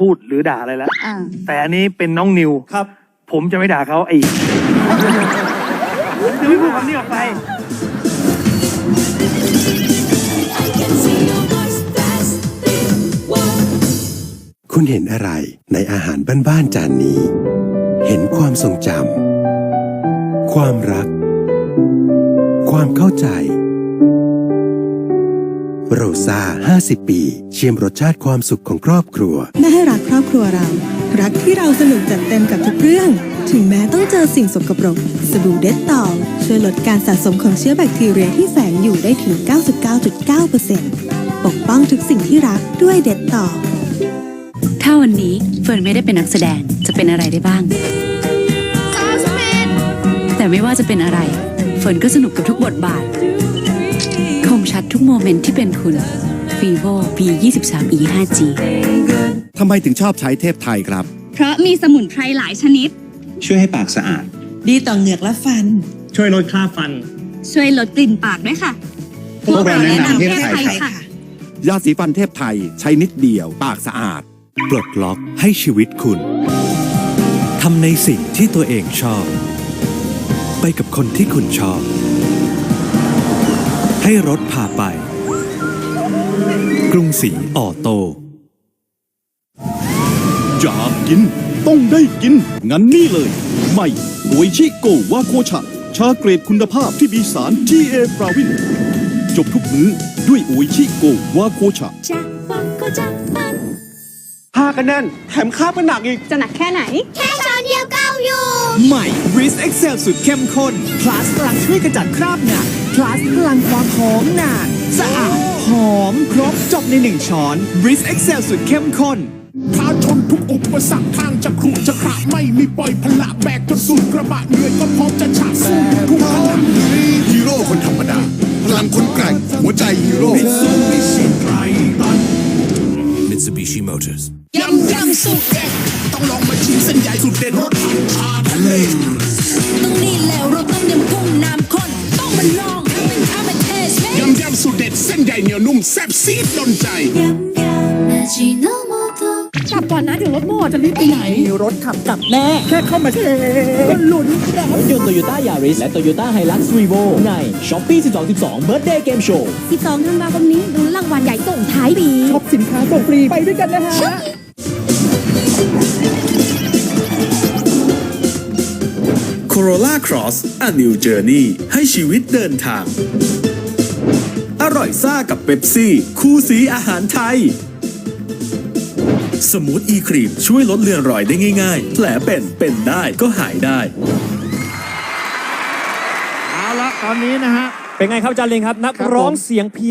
พูดหรือด่าอะไรแล้ว อ่าแต่อันนี้เป็นน้องนิว ครับ ผมจะไม่ด่าเขาไอ้จะไม่พูดคำนี้ออกไป คุณเห็นอะไรในอาหารบ้านๆจานนี้ เห็นความทรงจำ ความรัก ความเข้าใจ โรซา50 ปี เชียมรสชาติความสุขของครอบครัว แม่ให้รักครอบครัวเรา รักที่เราสนุกจัดเต็มกับทุกเรื่อง ถึงแม้ต้องเจอสิ่งสกปรก สบู่เด็ดต่อช่วยลดการสะสมของเชื้อแบคทีเรียที่แฝงอยู่ได้ถึง 99.9%ปกป้องทุกสิ่งที่รักด้วยเด็ดต่อถ้าวันนี้เฟิร์นไม่ได้เป็นนักแสดงจะเป็นอะไรได้บ้าง แต่ไม่ว่าจะเป็นอะไร เฟิร์นก็สนุกกับทุกบทบาทคมชัดทุ กโมเมนต์ที่เป็นคุณ vivo v 2 3 e 5 g ทำไมถึงชอบใช้เทพไทยครับ เพราะมีสมุนไพรหลายชนิด ช่วยให้ปากสะอาด ดีต่อเหงือกและฟัน ช่วยลดค่าฟัน ช่วยลดกลิ่นปากด้วยค่ะ พวกเราแนะนำเทพไทยครับค่ะยาสีฟันเทพไทยใช้นิดเดียว ปากสะอาด ปลดล็อกให้ชีวิตคุณทำในสิ่งที่ตัวเองชอบ ไปกับคนที่คุณชอบ ให้รถพาไป กรุงศรีออโต้อยากกิน ต้องได้กิน งั้นนี่เลย ใหม่โออิชิโกวาโคชะ ชาเกรดคุณภาพที่มีสาร GA ปราวิน จบทุกมื้อด้วยโออิชิโกวาโคชะ ผ้ากันแน่น แถมคาบกันหนักอีก จะหนักแค่ไหนใหม่ Risk Excel สุดเข้มข้น plus พลังช่วยกระจัดคราบหนัก plus พลังความหอมนาน สะอาด หอมครบจบในหนึ่งช้อน Risk Excel สุดเข้มข้นท้าชนทุกอุปสรรคทางจะขรุจะขระไม่มีปล่อยพละแบกจนสุดกระบะเหนื่อยก็พร้อมจะฉาบสู้ทุกพลังฮีโร่คนธรรมดา พลังคนแกร่งหัวใจฮีโร่ Mitsubishi Motors ยำยำสุดเด็ดต้องลองมาชิมเส้นใหญ่สุดเด็ดรสผัดชาทะเล เมยำยำสุดเด็ดเส้นใหญ่เหนียวนุ่มแซ่บซีดดนใจ กลับก่อนนะเดี๋ยวรถหมดจะรีบไปไหนรถขับกลับแน่ แค่เข้ามาเช็ลุ้นรถยนต์โตโยต้ายาริสและโตโยต้าไฮลักซ์รีโวในช้อปปี้12 12 Birthday Game Show 12ธันวาคมนี้รุ้นรางวัลใหญ่ส่งท้ายปี ช็อปสินค้าส่งฟรีไปด้วยกันนะฮะ Corolla Cross A New Journey ให้ชีวิตเดินทางอ ร่อยซ่ากับเบปซี่ คู่สีอาหารไทย สมูทอีครีมช่วยลดเลือนรอยได้ง่ายๆ แผลเป็นเป็นได้ก็หายได้ เอาละตอนนี้นะฮะ เป็นไงครับอาจารย์ลิงครับ นักรับร้องเสียงเพี้ยน